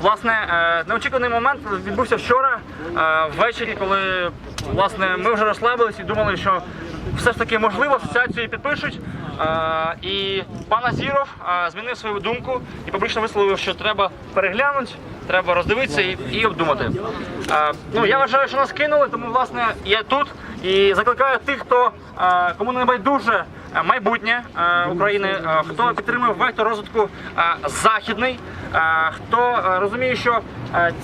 Власне, е, неочікуваний момент відбувся вчора е, ввечері, коли власне ми вже розслабились і думали, що все ж таки можливо асоціацію підпишуть. Е, І пан Азіров змінив свою думку і публічно висловив, що треба переглянути, треба роздивитися і, і обдумати. Ну я вважаю, що нас кинули, тому власне я тут і закликаю тих, хто е, кому не байдуже е, майбутнє е, України, хто підтримує вектор розвитку західний, хто розуміє, що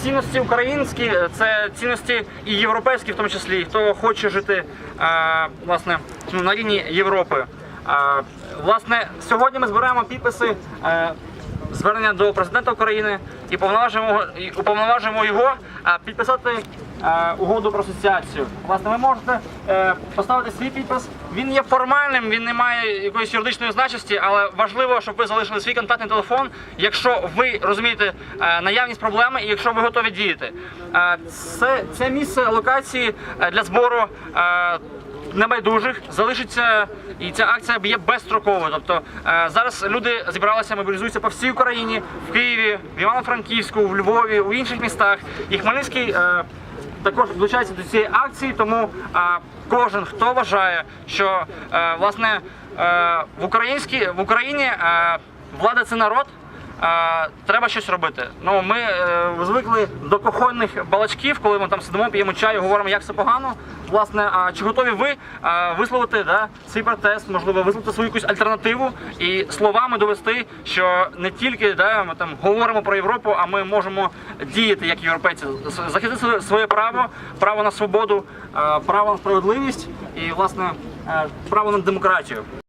цінності українські це цінності і європейські, в тому числі, хто хоче жити власне ну, на лінії Європи. Власне, сьогодні ми збираємо підписи. Звернення до президента України і уповноважуємо, і уповноважуємо його підписати е, угоду про асоціацію. Власне, ви можете е, поставити свій підпис. Він є формальним, він не має якоїсь юридичної значності, але важливо, щоб ви залишили свій контактний телефон, якщо ви розумієте е, наявність проблеми і якщо ви готові діяти. Це, це місце локації для збору. Небайдужих залишиться, і ця акція є безстроковою. Тобто е, зараз люди зібралися, мобілізуються по всій Україні, в Києві, в Івано-Франківську, в Львові, у інших містах. І Хмельницький е, також долучається до цієї акції, тому е, кожен, хто вважає, що власне в українській в Україні влада це народ. Треба щось робити. Ну ми е, звикли до кохонних балачків, коли ми там сидимо, п'ємо чай, говоримо, як все погано. Власне, а чи готові ви е, висловити да, свій протест, можливо, висловити свою якусь альтернативу і словами довести, що не тільки да, ми там говоримо про Європу, а ми можемо діяти як європейці, захистити своє право, право на свободу, е, право на справедливість і власне е, право на демократію.